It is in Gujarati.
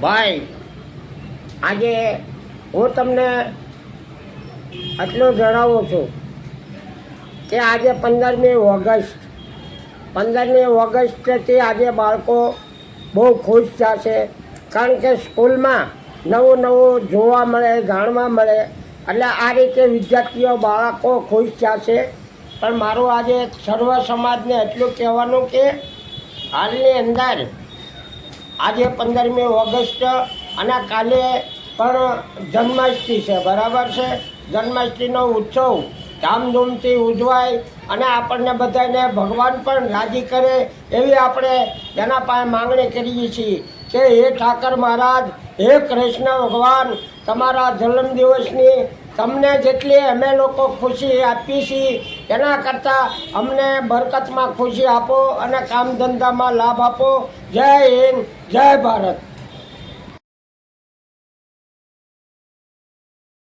ભાઈ, આજે હું તમને આટલું જણાવું છું કે આજે પંદરમી ઓગસ્ટ, પંદરમી ઓગસ્ટથી આજે બાળકો બહુ ખુશ થશે. કારણ કે સ્કૂલમાં નવું નવું જોવા મળે, જાણવા મળે. એટલે આ રીતે વિદ્યાર્થીઓ, બાળકો ખુશ થશે. પણ મારું આજે સર્વ સમાજને એટલું કહેવાનું કે, હાલની અંદર આજે પંદરમી ઓગસ્ટ અને કાલે પણ જન્માષ્ટમી છે, બરાબર છે? જન્માષ્ટમીનો ઉત્સવ ધામધૂમથી ઉજવાય અને આપણને બધાને ભગવાન પણ રાજી કરે એવી આપણે એના પાસે માંગણી કરીએ છીએ કે હે ઠાકર મહારાજ, હે કૃષ્ણ ભગવાન, તમારા જન્મદિવસની તમને જેટલી અમે લોકો ખુશી આપીએ છીએ, એના કરતાં અમને બરકતમાં ખુશી આપો અને કામ ધંધામાં લાભ આપો. જય હિન્દ, જય ભારત.